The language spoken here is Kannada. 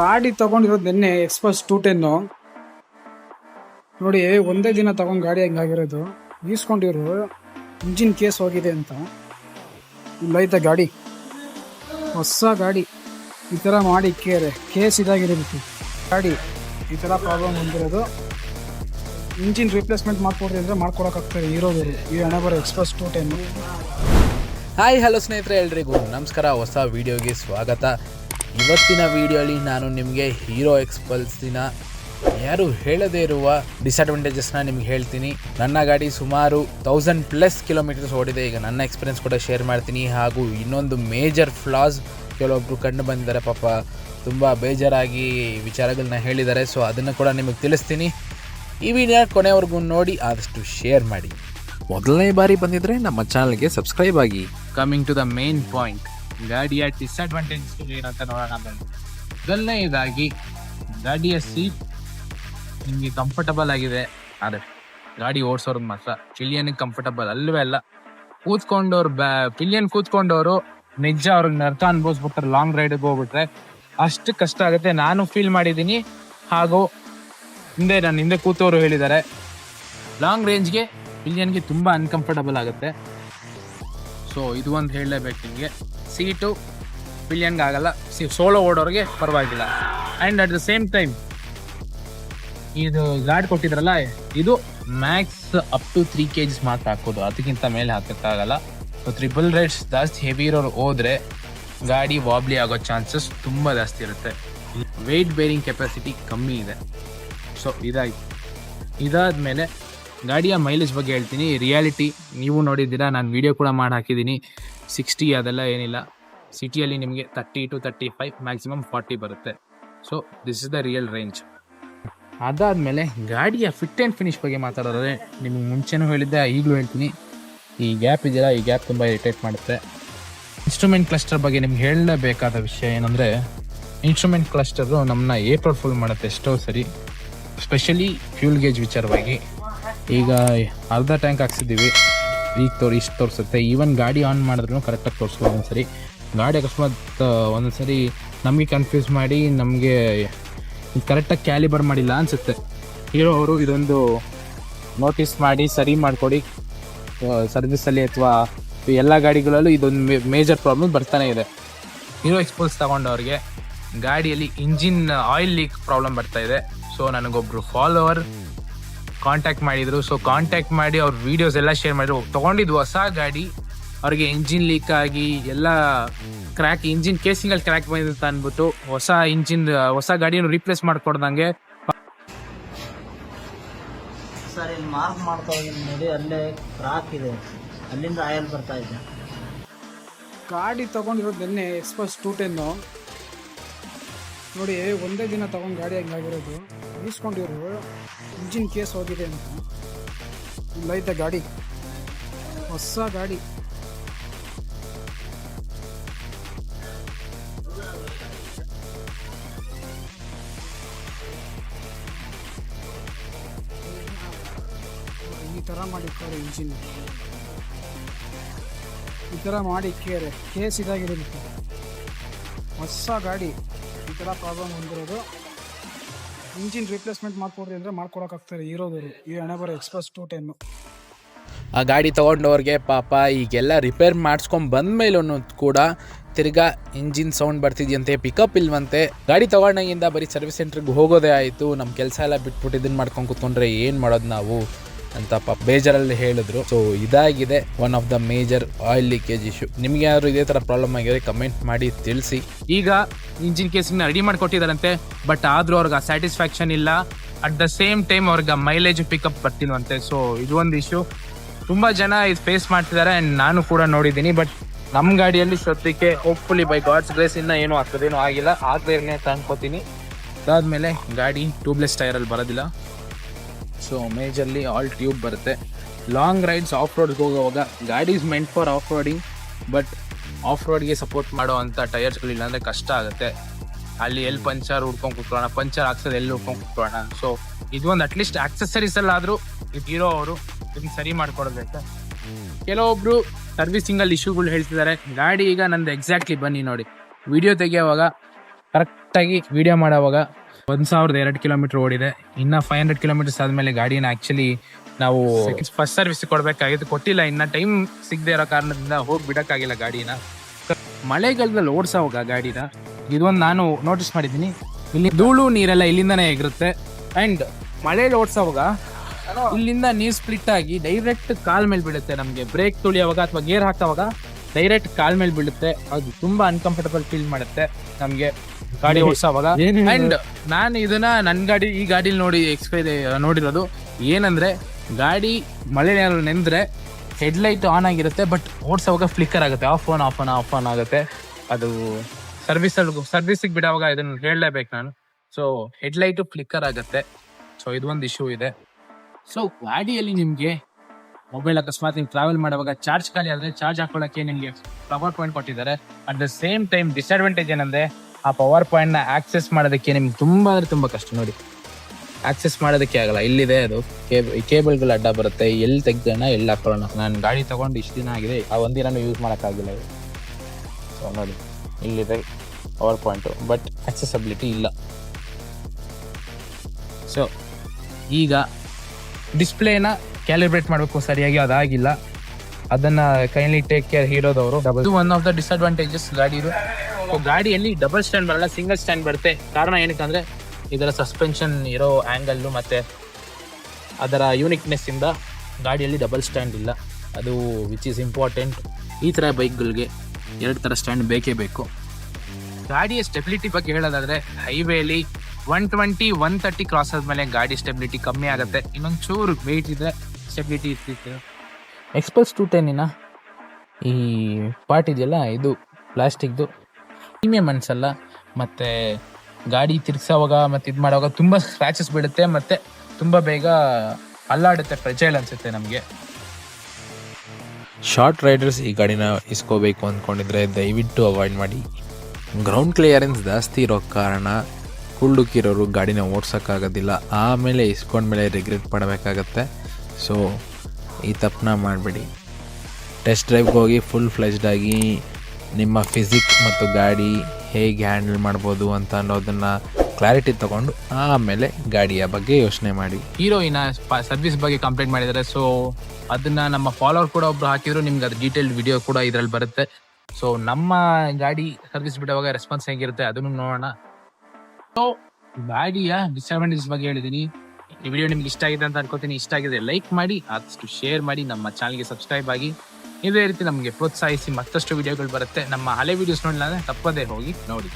ಗಾಡಿ ತಗೊಂಡಿರೋದು ನಿನ್ನೆ ಎಕ್ಸ್ಪ್ರೆಸ್ ಟೂ ಟೆನ್ನು ನೋಡಿ, ಒಂದೇ ದಿನ ತಗೊಂಡು ಗಾಡಿ ಹಂಗಾಗಿರೋದು ಈಸ್ಕೊಂಡಿರು ಇಂಜಿನ್ ಕೇಸ್ ಹೋಗಿದೆ ಅಂತ. ಇಲ್ಲೈತ ಗಾಡಿ. ಹೊಸ ಗಾಡಿ. ಈ ಥರ ಮಾಡಿ ಕೇರೆ, ಕೇಸ್ ಇದಾಗಿರೋದಕ್ಕೆ ಗಾಡಿ ಈ ಥರ ಪ್ರಾಬ್ಲಮ್ ಬಂದಿರೋದು ಇಂಜಿನ್ ರಿಪ್ಲೇಸ್ಮೆಂಟ್ ಮಾಡ್ಕೊಡ್ರಿ ಅಂದರೆ ಮಾಡ್ಕೊಡೋಕ್ಕಾಗ್ತದೆ ಇರೋದು ಈ ಹಣ ಬರೋ express two ten hi hello ಸ್ನೇಹಿತರೆ ಎಲ್ರಿಗೂ. ನಮಸ್ಕಾರ. ಹೊಸ ವಿಡಿಯೋಗೆ ಸ್ವಾಗತ. ಇವತ್ತಿನ ವಿಡಿಯೋಲಿ ನಾನು ನಿಮಗೆ ಹೀರೋ ಎಕ್ಸ್ಪಲ್ಸಿನ ಯಾರು ಹೇಳದೇ ಇರುವ ಡಿಸ್ಅಡ್ವಾಂಟೇಜಸ್ನ ನಿಮ್ಗೆ ಹೇಳ್ತೀನಿ. ನನ್ನ ಗಾಡಿ ಸುಮಾರು ತೌಸಂಡ್ ಪ್ಲಸ್ ಕಿಲೋಮೀಟರ್ಸ್ ಓಡಿದೆ. ಈಗ ನನ್ನ ಎಕ್ಸ್ಪೀರಿಯನ್ಸ್ ಕೂಡ ಶೇರ್ ಮಾಡ್ತೀನಿ. ಹಾಗೂ ಇನ್ನೊಂದು ಮೇಜರ್ ಫ್ಲಾಸ್ ಕೆಲವೊಬ್ಬರು ಕಂಡು ಬಂದಿದ್ದಾರೆ. ಪಾಪ ತುಂಬ ಬೇಜಾರಾಗಿ ವಿಚಾರಗಳನ್ನ ಹೇಳಿದ್ದಾರೆ. ಸೊ ಅದನ್ನು ಕೂಡ ನಿಮಗೆ ತಿಳಿಸ್ತೀನಿ. ಈ ವಿಡಿಯೋ ಕೊನೆವರೆಗೂ ನೋಡಿ, ಆದಷ್ಟು ಶೇರ್ ಮಾಡಿ. ಮೊದಲನೇ ಬಾರಿ ಬಂದಿದ್ರೆ ನಮ್ಮ ಚಾನಲ್ಗೆ ಸಬ್ಸ್ಕ್ರೈಬ್ ಆಗಿ. Coming to the main point ಗಾಡಿಯ ಡಿಸ್ಅಡ್ವಾಂಟೇಜ್ ಏನಂತ ನೋಡೋಣ ಮೊದಲನೇ ಮೊದಲನೇದಾಗಿ ಗಾಡಿಯ ಸೀಟ್ ನಿಮಗೆ ಕಂಫರ್ಟಬಲ್ ಆಗಿದೆ. ಆದರೆ ಗಾಡಿ ಓಡಿಸೋರು ಮಾತ್ರ. ಪಿಲಿಯನ್ಗೆ ಕಂಫರ್ಟಬಲ್ ಅಲ್ವೇ ಅಲ್ಲ. ಕೂತ್ಕೊಂಡವ್ರು ಬ್ಯಾ ಪಿಲಿಯನ್ ಕೂತ್ಕೊಂಡವರು ನಿಜ ಅವ್ರಿಗೆ ನರ್ಕ ಅನ್ಭವಿಸ್ಬಿಟ್ರೆ ಲಾಂಗ್ ರೈಡ್ಗೆ ಹೋಗ್ಬಿಟ್ರೆ ಅಷ್ಟು ಕಷ್ಟ ಆಗುತ್ತೆ. ನಾನು ಫೀಲ್ ಮಾಡಿದ್ದೀನಿ. ಹಾಗೂ ಹಿಂದೆ ನಾನು ಹಿಂದೆ ಕೂತವರು ಹೇಳಿದ್ದಾರೆ. ಲಾಂಗ್ ರೇಂಜ್ಗೆ ಪಿಲಿಯನ್ಗೆ ತುಂಬ ಅನ್ಕಂಫರ್ಟಬಲ್ ಆಗುತ್ತೆ. ಸೊ ಇದು ಒಂದು ಹೇಳಲೇಬೇಕು ನಿಮಗೆ. ಸೀಟು ಪಿಲಿಯನ್ಗೆ ಆಗಲ್ಲ ಸಿ ಸೋಲೋ ಓಡೋರಿಗೆ ಪರವಾಗಿಲ್ಲ. And at the same time ಇದು ಗಾಡಿ ಕೊಟ್ಟಿದ್ರಲ್ಲ, ಇದು max up to three K Gs ಮಾತ್ರ ಹಾಕೋದು. ಅದಕ್ಕಿಂತ ಮೇಲೆ ಹಾಕೋಕ್ಕಾಗಲ್ಲ. ಸೊ ತ್ರಿಬಲ್ ರೈಡ್ಸ್ ಜಾಸ್ತಿ ಹೆವಿ ಇರೋರು ಹೋದರೆ ಗಾಡಿ ವಾಬ್ಲಿ ಆಗೋ ಚಾನ್ಸಸ್ ತುಂಬ ಜಾಸ್ತಿ ಇರುತ್ತೆ. ವೆಯ್ಟ್ ಬೇರಿಂಗ್ ಕೆಪಾಸಿಟಿ ಕಮ್ಮಿ ಇದೆ. ಸೊ ಇದಾಯ್ತು. ಇದಾದ್ಮೇಲೆ ಗಾಡಿಯ ಮೈಲೇಜ್ ಬಗ್ಗೆ ಹೇಳ್ತೀನಿ. ರಿಯಾಲಿಟಿ ನೀವು ನೋಡಿದ್ದೀರಾ, ನಾನು ವಿಡಿಯೋ ಕೂಡ ಮಾಡಿ ಹಾಕಿದ್ದೀನಿ ಸಿಕ್ಸ್ಟಿ ಅದೆಲ್ಲ ಏನಿಲ್ಲ. ಸಿಟಿಯಲ್ಲಿ ನಿಮಗೆ thirty two thirty five maximum forty ಬರುತ್ತೆ. So this is the real range ಅದಾದಮೇಲೆ ಗಾಡಿಯ ಫಿಟ್ ಆ್ಯಂಡ್ ಫಿನಿಶ್ ಬಗ್ಗೆ ಮಾತಾಡೋದ್ರೆ ನಿಮಗೆ ಮುಂಚೆನೂ ಹೇಳಿದ್ದೆ, ಈಗಲೂ ಹೇಳ್ತೀನಿ. ಈ ಗ್ಯಾಪ್ ಇದೆಯಲ್ಲ, ಈ ಗ್ಯಾಪ್ ತುಂಬ ಇರಿಟೇಟ್ ಮಾಡುತ್ತೆ. ಇನ್ಸ್ಟ್ರೂಮೆಂಟ್ ಕ್ಲಸ್ಟರ್ ಬಗ್ಗೆ ನಿಮ್ಗೆ ಹೇಳಲೇಬೇಕಾದ ವಿಷಯ ಏನಂದರೆ ಇನ್ಸ್ಟ್ರೂಮೆಂಟ್ ಕ್ಲಸ್ಟರು ನಮ್ಮನ್ನ ಏಪ್ರಿಲ್ ಫುಲ್ ಮಾಡುತ್ತೆ ಎಷ್ಟೋ ಸರಿ. ಸ್ಪೆಷಲಿ ಫ್ಯೂಲ್ ಗೇಜ್ ವಿಚಾರವಾಗಿ. ಈಗ ಅರ್ಧ ಟ್ಯಾಂಕ್ ಹಾಕ್ಸಿದ್ದೀವಿ. ಈಗ ತೋರಿ, ಇಷ್ಟು ತೋರಿಸುತ್ತೆ. ಈವನ್ ಗಾಡಿ ಆನ್ ಮಾಡಿದ್ರು ಕರೆಕ್ಟಾಗಿ ತೋರಿಸ್ಬೋದು ಒಂದ್ಸರಿ. ಗಾಡಿ ಅಕಸ್ಮಾತ್ ಒಂದೊಂದ್ಸರಿ ನಮಗೆ ಕನ್ಫ್ಯೂಸ್ ಮಾಡಿ ನಮಗೆ ಕರೆಕ್ಟಾಗಿ ಕ್ಯಾಲಿಬರ್ ಮಾಡಿಲ್ಲ ಅನಿಸುತ್ತೆ. ಹೀರೋ ಅವರು ಇದೊಂದು ನೋಟಿಸ್ ಮಾಡಿ, ಸರಿ ಮಾಡಿಕೊಡಿ. ಸರ್ವಿಸಲ್ಲಿ ಅಥವಾ ಎಲ್ಲ ಗಾಡಿಗಳಲ್ಲೂ ಇದೊಂದು ಮೇಜರ್ ಪ್ರಾಬ್ಲಮ್ ಬರ್ತಾನೆ ಇದೆ. ಹೀರೋ ಎಕ್ಸ್ಪೋಸ್ ತಗೊಂಡವ್ರಿಗೆ ಗಾಡಿಯಲ್ಲಿ ಇಂಜಿನ್ ಆಯಿಲ್ ಲೀಕ್ ಪ್ರಾಬ್ಲಮ್ ಬರ್ತಾ ಇದೆ. ಸೊ ನನಗೊಬ್ರು ಫಾಲೋವರ್ ಕಾಂಟ್ಯಾಕ್ಟ್ ಮಾಡಿದ್ರು. ಸೊ ಕಾಂಟ್ಯಾಕ್ಟ್ ಮಾಡಿ ಅವ್ರ ವಿಡಿಯೋಸ್ ಎಲ್ಲ ಶೇರ್ ಮಾಡಿದ್ರು. ತಗೊಂಡಿದ್ದು ಹೊಸ ಗಾಡಿ. ಅವ್ರಿಗೆ ಇಂಜಿನ್ ಲೀಕ್ ಆಗಿ ಎಲ್ಲ ಕ್ರ್ಯಾಕ್ ಇಂಜಿನ್ ಕೇಸಿಂಗಲ್ಲಿ ಕ್ರ್ಯಾಕ್ ಬಂದಿದೆ ಅಂತ ಅಂದ್ಬಿಟ್ಟು ಹೊಸ ಇಂಜಿನ್ ಹೊಸ ಗಾಡಿಯನ್ನು ರೀಪ್ಲೇಸ್ ಮಾಡ್ಕೊಡ್ದಂಗೆ. ಸರ್ ಇಲ್ಲಿ ಮಾರ್ಕ್ ಮಾಡ್ತಾ ಇದ್ದೀನಿ ನೋಡಿ. ಅಲ್ಲೇ ಕ್ರಾಕ್ ಇದೆ. ಅಲ್ಲಿಂದ ಆಯಲ್ ಬರ್ತಾ ಇದೆ. ಗಾಡಿ ತಗೊಂಡಿರೋದು ನಿನ್ನೆ ಎಕ್ಸ್ಪ್ರೆಸ್ ಟೂ ಟೆನ್ನು ನೋಡಿ ಒಂದೇ ದಿನ ತಗೊಂಡು ಗಾಡಿ ಹಂಗಾಗಿರೋದು. ಈಸ್ಕೊಂಡಿರು ಇಂಜಿನ್ ಕೇಸ್ ಹೋಗಿದೆ ಅಂತ. ಇಲ್ಲೈತೆ ಗಾಡಿ. ಹೊಸ ಗಾಡಿ. ಈ ಥರ ಮಾಡಿರ್ತಾರೆ ಇಂಜಿನ್. ಈ ಥರ ಮಾಡಿ ಕೇರೆ. ಕೇಸ್ ಇದಾಗಿರುತ್ತೆ. ಹೊಸ ಗಾಡಿ. ಈ ಥರ ಪ್ರಾಬ್ಲಮ್ ಹೊಂದಿರೋದು. ಇಂಜಿನ್ ರಿಪ್ಲೇಸ್ಮೆಂಟ್ ಮಾಡ್ಕೊಡ್ರಿ ಅಂದರೆ ಮಾಡ್ಕೊಡೋಕ್ಕಾಗ್ತಾರೆ ಇರೋದು ಈ ಹಣೆ ಬರೋ ಎಕ್ಸ್ಪ್ರೆಸ್ ಟೂ ಟೆನ್ನು ಆ ಗಾಡಿ ತೊಗೊಂಡವ್ರಿಗೆ ಪಾಪ ಈಗೆಲ್ಲ ರಿಪೇರ್ ಮಾಡಿಸ್ಕೊಂಡು ಬಂದಮೇಲೂ ಕೂಡ ತಿರ್ಗಾ ಇಂಜಿನ್ ಸೌಂಡ್ ಬರ್ತಿದ್ಯಂತೆ ಪಿಕಪ್ ಇಲ್ವಂತೆ. ಗಾಡಿ ತೊಗೊಂಡಾಗಿಂದ ಬರೀ ಸರ್ವಿಸ್ ಸೆಂಟ್ರಿಗೆ ಹೋಗೋದೇ ಆಯಿತು. ನಮ್ಮ ಕೆಲಸ ಎಲ್ಲ ಬಿಟ್ಬಿಟ್ಟು ಇದನ್ನು ಮಾಡ್ಕೊಂಡು ಕೂತ್ಕೊಂಡ್ರೆ ಏನು ಮಾಡೋದು ನಾವು? ಅಂತ ಪಾಪ ಬೇಜಾರಲ್ಲಿ ಹೇಳಿದ್ರು. ಸೊ ಇದಾಗಿದೆ one of the major oil leakage issue ನಿಮ್ಗೆ ಯಾರು ಇದೇ ತರ ಪ್ರಾಬ್ಲಮ್ ಆಗಿದೆ ಕಮೆಂಟ್ ಮಾಡಿ ತಿಳಿಸಿ. ಈಗ ಇಂಜಿನ್ ಕೇಸಿಂಗ್ ರೆಡಿ ಮಾಡಿಕೊಟ್ಟಿದಾರಂತೆ ಬಟ್ ಆದ್ರೂ ಅವ್ರಿಗೆ ಸ್ಯಾಟಿಸ್ಫ್ಯಾಕ್ಷನ್ ಇಲ್ಲ. ಅಟ್ ದ ಸೇಮ್ ಟೈಮ್ ಅವ್ರಿಗೆ ಮೈಲೇಜ್ ಪಿಕಪ್ ಬರ್ತಿಲ್ವಂತೆ. ಸೊ ಇದು ಒಂದು ಇಶ್ಯೂ ತುಂಬಾ ಜನ ಇದು ಫೇಸ್ ಮಾಡ್ತಿದ್ದಾರೆ ಅಂಡ್ ನಾನು ಕೂಡ ನೋಡಿದ್ದೀನಿ ಬಟ್ ನಮ್ಮ ಗಾಡಿಯಲ್ಲಿ ಸದ್ಯಕ್ಕೆ ಹೋಪ್ಫುಲಿ ಬೈ ಗಾಡ್ಸ್ ಗ್ರೇಸ್ ಇನ್ನ ಏನು ಆಗ್ತದೇನೋ ಆಗಿಲ್ಲ. ಆಗದೆ ಅಂತ ಅನ್ಕೋತೀನಿ ಅದಾದ್ಮೇಲೆ ಗಾಡಿ ಟ್ಯೂಬ್ಲೆಸ್ ಟೈರಲ್ಲಿ ಬರೋದಿಲ್ಲ. ಸೊ ಮೇಜರ್ಲಿ ಆಲ್ ಟ್ಯೂಬ್ ಬರುತ್ತೆ. ಲಾಂಗ್ ರೈಡ್ಸ್ ಆಫ್ ರೋಡ್ಗೆ ಹೋಗುವಾಗ ಗಾಡಿ is meant for off roading but off ರೋಡ್ಗೆ ಸಪೋರ್ಟ್ ಮಾಡೋ ಅಂಥ ಅಂದರೆ ಕಷ್ಟ ಆಗುತ್ತೆ. ಅಲ್ಲಿ ಎಲ್ಲಿ ಪಂಚರ್ ಹುಡ್ಕೊಂಡು ಕುತ್ಕೊಳ್ಳೋಣ, ಪಂಚರ್ ಹಾಕ್ಸೋದು ಎಲ್ಲಿ ಹುಡ್ಕೊಂಡು ಕುತ್ಕೊಳ್ಳೋಣ. ಸೊ ಇದು ಒಂದು ಅಟ್ಲೀಸ್ಟ್ ಆಕ್ಸೆಸರೀಸಲ್ಲಾದರೂ ಇರೋ ಅವರು ಇದನ್ನ ಸರಿ ಮಾಡ್ಕೊಡ್ಬೇಕು. ಕೆಲವೊಬ್ರು ಸರ್ವಿಸಿಂಗಲ್ಲಿ ಇಶ್ಯೂಗಳು ಹೇಳ್ತಿದ್ದಾರೆ. ಗಾಡಿ ಈಗ ನಂದು ಎಕ್ಸಾಕ್ಟ್ಲಿ ಬನ್ನಿ ನೋಡಿ. ವಿಡಿಯೋ ತೆಗೆಯುವಾಗ ಕರೆಕ್ಟಾಗಿ ವಿಡಿಯೋ ಮಾಡೋವಾಗ ಒಂದು ಸಾವಿರದ ಎರಡು ಕಿಲೋಮೀಟರ್ ಓಡಿದೆ. ಇನ್ನ ಫೈವ್ ಹಂಡ್ರೆಡ್ ಕಿಲೋಮೀಟರ್ಸ್ ಆದಮೇಲೆ ಗಾಡಿನ ಆ್ಯಕ್ಚುಲಿ ನಾವು ಫಸ್ಟ್ ಸರ್ವಿಸ್ ಕೊಡಬೇಕಾಗಿತ್ತು. ಕೊಟ್ಟಿಲ್ಲ ಇನ್ನ ಟೈಮ್ ಸಿಗದೆ ಇರೋ ಕಾರಣದಿಂದ ಹೋಗಿ ಬಿಡೋಕ್ಕಾಗಿಲ್ಲ ಗಾಡಿನ. ಮಳೆಗಾಲದಲ್ಲಿ ಓಡಿಸೋವಾಗ ಗಾಡಿನ. ಇದೊಂದು ನಾನು ನೋಟಿಸ್ ಮಾಡಿದ್ದೀನಿ. ಇಲ್ಲಿ ಧೂಳು ನೀರೆಲ್ಲ ಇಲ್ಲಿಂದನೇ ಎಗರುತ್ತೆ ಆ್ಯಂಡ್ ಮಳೆಯಲ್ಲಿ ಓಡಿಸೋವಾಗ ಇಲ್ಲಿಂದ ನೀರು ಸ್ಪ್ಲಿಟ್ ಆಗಿ ಡೈರೆಕ್ಟ್ ಕಾಲ್ ಮೇಲೆ ಬೀಳುತ್ತೆ ನಮಗೆ. ಬ್ರೇಕ್ ತುಳಿಯೋವಾಗ ಅಥವಾ ಗೇರ್ ಹಾಕೋವಾಗ ಡೈರೆಕ್ಟ್ ಕಾಲ್ ಮೇಲೆ ಬೀಳುತ್ತೆ. ಅದು ತುಂಬ ಅನ್ಕಂಫರ್ಟಬಲ್ ಫೀಲ್ ಮಾಡುತ್ತೆ ನಮಗೆ. ಗಾಡಿ ಓಡಿಸೋವಾಗ ಅಂಡ್ ನಾನು ಇದನ್ನ ನನ್ನ ಗಾಡಿ ಈ ಗಾಡಿಲಿ ನೋಡಿ ಎಕ್ಸ್ಪೈರ್ ನೋಡಿರೋದು. ಏನಂದ್ರೆ ಗಾಡಿ ಮಳೆ ನೆಂದ್ರೆ ಹೆಡ್ಲೈಟ್ ಆನ್ ಆಗಿರುತ್ತೆ ಬಟ್ ಓಡಿಸೋವಾಗ ಫ್ಲಿಕ್ಕರ್ ಆಗುತ್ತೆ. Off on off on off on ಆಗುತ್ತೆ. ಅದು ಸರ್ವಿಸ್ ಸರ್ವಿಸಿಗೆ ಬಿಡೋವಾಗ ಇದನ್ನ ಹೇಳಲೇಬೇಕು ನಾನು. ಸೊ ಹೆಡ್ಲೈಟು ಫ್ಲಿಕ್ಕರ್ ಆಗುತ್ತೆ. ಸೊ ಇದೊಂದು ಇಶ್ಯೂ ಇದೆ. ಸೊ ಗಾಡಿಯಲ್ಲಿ ನಿಮಗೆ ಮೊಬೈಲ್ ಅಕಸ್ಮಾತ್ ನೀವು ಟ್ರಾವೆಲ್ ಮಾಡುವಾಗ ಚಾರ್ಜ್ ಖಾಲಿ ಆದರೆ ಚಾರ್ಜ್ ಹಾಕೊಳ್ಳೋಕ್ಕೆ ನಿಮಗೆ ಪವರ್ ಪಾಯಿಂಟ್ ಕೊಟ್ಟಿದ್ದಾರೆ. At the same time disadvantage ಏನಂದ್ರೆ ಆ ಪವರ್ ಪಾಯಿಂಟ್ನ ಆಕ್ಸೆಸ್ ಮಾಡೋದಕ್ಕೆ ನಿಮ್ಗೆ ತುಂಬ ಅಂದರೆ ತುಂಬ ಕಷ್ಟ. ನೋಡಿ ಆಕ್ಸೆಸ್ ಮಾಡೋದಕ್ಕೆ ಆಗಲ್ಲ. ಇಲ್ಲಿದೆ ಅದು. ಕೇಬಲ್ ಕೇಬಲ್ಗಳು ಅಡ್ಡ ಬರುತ್ತೆ. ಎಲ್ಲಿ ತೆಗ್ದೋಣ ಎಲ್ಲಿ ಹಾಕೊಳ್ಳೋಣ. ನಾನು ಗಾಡಿ ತಗೊಂಡು ಇಷ್ಟು ದಿನ ಆಗಿದೆ. ಆ ಒಂದಿನ ಯೂಸ್ ಮಾಡೋಕ್ಕಾಗಿಲ್ಲ ಸೊ ನೋಡಿ, ಇಲ್ಲಿದೆ ಪವರ್ ಪಾಯಿಂಟು ಬಟ್ ಆಕ್ಸೆಸಬಿಲಿಟಿ ಇಲ್ಲ. ಸೊ ಈಗ ಡಿಸ್ಪ್ಲೇನ ಕ್ಯಾಲಿಬ್ರೇಟ್ ಮಾಡಬೇಕು. ಸರಿಯಾಗಿ ಅದಾಗಿಲ್ಲ. ಅದನ್ನ ಕೈಲಿ ಟೇಕ್ ಕೇರ್ ಹೀರೋದವರು. ಇದು ಒನ್ ಆಫ್ ದ ಡಿಸ್ಅಡ್ವಾಂಟೇಜಸ್ ಗಾಡಿ ಗಾಡಿಯಲ್ಲಿ ಡಬಲ್ ಸ್ಟ್ಯಾಂಡ್ ಬರಲ್ಲ ಸಿಂಗಲ್ ಸ್ಟ್ಯಾಂಡ್ ಬರುತ್ತೆ. ಕಾರಣ ಏನಕ್ಕೆ ಅಂದ್ರೆ, ಇದರ ಸಸ್ಪೆನ್ಷನ್ ಇರೋ ಆ್ಯಂಗಲ್ಲು ಮತ್ತೆ ಅದರ ಯೂನಿಕ್ನೆಸ್ ಇಂದ ಗಾಡಿಯಲ್ಲಿ ಡಬಲ್ ಸ್ಟ್ಯಾಂಡ್ ಇಲ್ಲ. ಅದು ವಿಚ್ ಈಸ್ ಇಂಪಾರ್ಟೆಂಟ್ ಈ ಥರ ಬೈಕ್ಗಳಿಗೆ ಎರಡು ಥರ ಸ್ಟ್ಯಾಂಡ್ ಬೇಕೇ ಬೇಕು. ಗಾಡಿಯ ಸ್ಟೆಬಿಲಿಟಿ ಬಗ್ಗೆ ಹೇಳೋದಾದರೆ ಹೈವೇಲಿ one twenty one thirty cross ಆದ್ಮೇಲೆ ಗಾಡಿ ಸ್ಟೆಬಿಲಿಟಿ ಕಮ್ಮಿ ಆಗುತ್ತೆ. ಇನ್ನೊಂದು ಚೂರು ವೆಯ್ಟ್ ಇದ್ದರೆ ಸ್ಟೆಬಿಲಿಟಿ ಇರ್ತಿತ್ತು. ಎಕ್ಸ್ಪಲ್ಸ್ ಟು ಟೆನ್ನಿನ ಈ ಪಾರ್ಟ್ ಇದೆಯಲ್ಲ, ಇದು ಪ್ಲಾಸ್ಟಿಕ್ದು ಪ್ರೀಮಿಯಂ ಅನ್ಸಲ್ಲ, ಮತ್ತು ಗಾಡಿ ತಿರ್ಗ್ಸೋವಾಗ ಮತ್ತು ಇದು ಮಾಡುವಾಗ ತುಂಬ ಸ್ಕ್ರಾಚಸ್ ಬಿಡುತ್ತೆ ಮತ್ತು ತುಂಬ ಬೇಗ ಅಲ್ಲಾಡುತ್ತೆ ಫ್ರೆಜೈಲ್ ಅನಿಸುತ್ತೆ ನಮಗೆ. ಶಾರ್ಟ್ ರೈಡರ್ಸ್ ಈ ಗಾಡಿನ ಇಸ್ಕೋಬೇಕು ಅಂದ್ಕೊಂಡಿದ್ರೆ ದಯವಿಟ್ಟು ಅವಾಯ್ಡ್ ಮಾಡಿ. ಗ್ರೌಂಡ್ ಕ್ಲಿಯರೆನ್ಸ್ ಜಾಸ್ತಿ ಇರೋ ಕಾರಣ ಕುಳ್ಳುಕ್ಕಿರೋರು ಗಾಡಿನ ಓಡ್ಸೋಕ್ಕಾಗೋದಿಲ್ಲ. ಆಮೇಲೆ ಇಸ್ಕೊಂಡ್ಮೇಲೆ ರಿಗ್ರೆಟ್ ಪಡಬೇಕಾಗತ್ತೆ. ಸೊ ಈ ತಪ್ಪನ್ನ ಮಾಡಬೇಡಿ. ಟೆಸ್ಟ್ ಡ್ರೈವ್ಗೆ ಹೋಗಿ ಫುಲ್ ಫ್ಲೆಜ್ಡ್ ಆಗಿ ನಿಮ್ಮ ಫಿಸಿಕ್ ಮತ್ತು ಗಾಡಿ ಹೇಗೆ ಹ್ಯಾಂಡಲ್ ಮಾಡ್ಬೋದು ಅಂತ ಅನ್ನೋದನ್ನು ಕ್ಲಾರಿಟಿ ತಗೊಂಡು ಆಮೇಲೆ ಗಾಡಿಯ ಬಗ್ಗೆ ಯೋಚನೆ ಮಾಡಿ. ಹೀರೋಯಿನ ಸರ್ವಿಸ್ ಬಗ್ಗೆ ಕಂಪ್ಲೇಂಟ್ ಮಾಡಿದ್ದಾರೆ. ಸೊ ಅದನ್ನ ನಮ್ಮ ಫಾಲೋವರ್ ಕೂಡ ಒಬ್ರು ಹಾಕಿದ್ರು. ನಿಮ್ಗೆ ಅದು ಡೀಟೇಲ್ ವಿಡಿಯೋ ಕೂಡ ಇದ್ರಲ್ಲಿ ಬರುತ್ತೆ. ಸೊ ನಮ್ಮ ಗಾಡಿ ಸರ್ವಿಸ್ ಬಿಡುವಾಗ ರೆಸ್ಪಾನ್ಸ್ ಹೇಗಿರುತ್ತೆ ಅದನ್ನು ನೋಡೋಣ. ಸೊ ಗಾಡಿಯ ಡಿಸ್ಅಡ್ವಾಂಟೇಜ್ ಬಗ್ಗೆ ಹೇಳಿದ್ದೀನಿ. ಈ ವಿಡಿಯೋ ನಿಮ್ಗೆ ಇಷ್ಟ ಆಗಿದೆ ಅಂತ ಅನ್ಕೋತೀನಿ. ಇಷ್ಟ ಆಗಿದೆ ಲೈಕ್ ಮಾಡಿ, ಆದಷ್ಟು ಶೇರ್ ಮಾಡಿ, ನಮ್ಮ ಚಾನಲ್ಗೆ ಸಬ್ಸ್ಕ್ರೈಬ್ ಆಗಿ. ಇದೇ ರೀತಿ ನಮಗೆ ಪ್ರೋತ್ಸಾಹಿಸಿ ಮತ್ತಷ್ಟು ವಿಡಿಯೋಗಳು ಬರುತ್ತೆ. ನಮ್ಮ ಹಳೆ ವಿಡಿಯೋಸ್ ನೋಡಿಲ್ಲ ಅಂದರೆ ತಪ್ಪದೇ ಹೋಗಿ ನೋಡಿ.